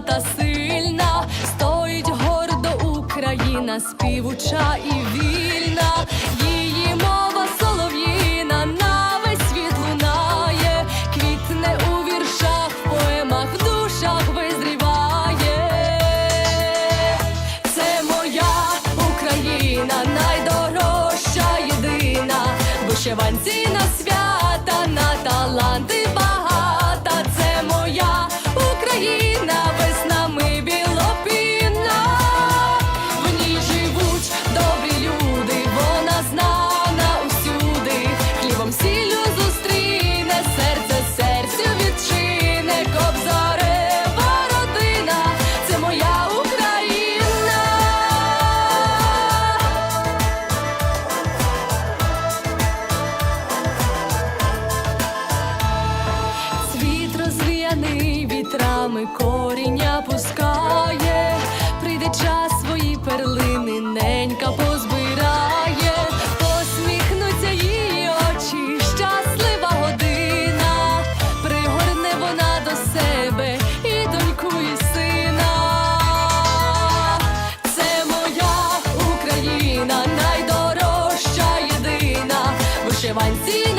та сильна, стоїть гордо Україна, співуча і вільна. вишиванці.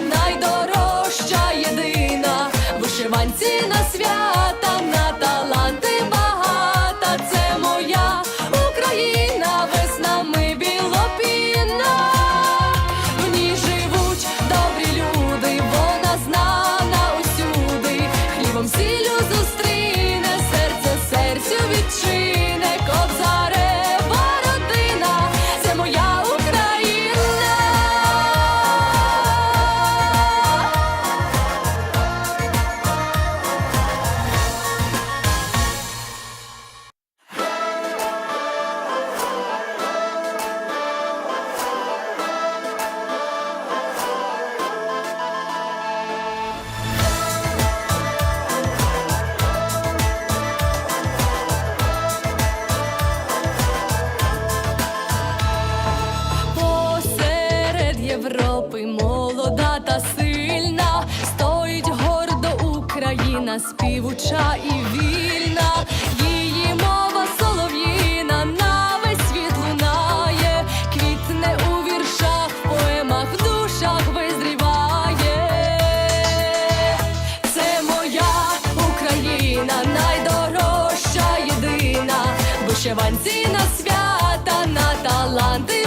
найдорожча єдина, вишиванці на свята, на таланти багата. Це моя Україна, веснами білопінна. В ній живуть добрі люди, вона знана усюди, хлібом сілю зустріне серце, серцю відчине. співуча і вільна, її мова солов'їна на весь світ лунає, квітне у віршах, поемах, в душах визріває. Це моя Україна, найдорожча єдина, вишиванці на свята, на таланти.